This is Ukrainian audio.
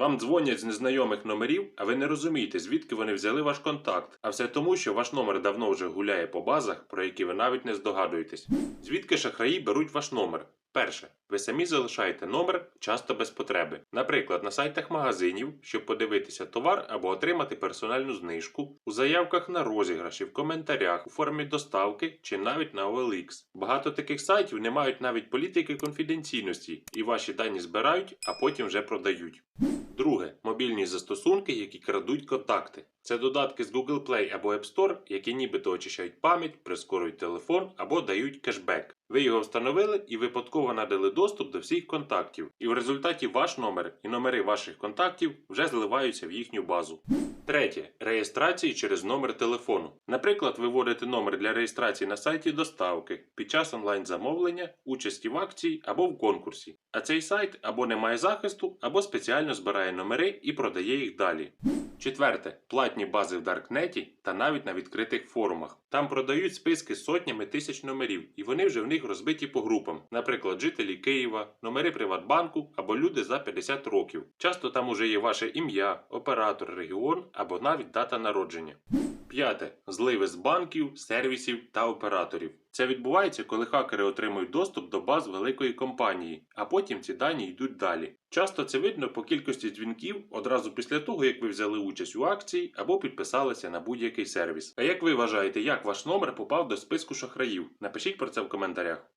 Вам дзвонять з незнайомих номерів, а ви не розумієте, звідки вони взяли ваш контакт. А все тому, що ваш номер давно вже гуляє по базах, про які ви навіть не здогадуєтесь. Звідки шахраї беруть ваш номер? Перше, ви самі залишаєте номер часто без потреби. Наприклад, на сайтах магазинів, щоб подивитися товар або отримати персональну знижку, у заявках на розіграші, в коментарях, у формі доставки чи навіть на OLX. Багато таких сайтів не мають навіть політики конфіденційності і ваші дані збирають, а потім вже продають. Друге мобільні застосунки, які крадуть контакти. Це додатки з Google Play або App Store, які нібито очищають пам'ять, прискорюють телефон або дають кешбек. Ви його встановили і випадково надали доступ до всіх контактів, і в результаті ваш номер і номери ваших контактів вже зливаються в їхню базу. Третє реєстрації через номер телефону. Наприклад, ви вводите номер для реєстрації на сайті доставки під час онлайн-замовлення, участі в акції або в конкурсі. А цей сайт або не має захисту, або спеціально збирає номери і продає їх далі. Четверте платні бази в Даркнеті та навіть на відкритих форумах. Там продають списки сотнями тисяч номерів, і вони вже в них розбиті по групам, наприклад, жителі Києва, номери Приватбанку або люди за 50 років. Часто там уже є ваше ім'я, оператор, регіон або навіть дата народження. П'яте зливи з банків, сервісів та операторів. Це відбувається, коли хакери отримують доступ до баз великої компанії, а потім ці дані йдуть далі. Часто це видно по кількості дзвінків одразу після того, як ви взяли участь у акції або підписалися на будь-який сервіс. А як ви вважаєте, як ваш номер попав до списку шахраїв? Напишіть про це в коментарях.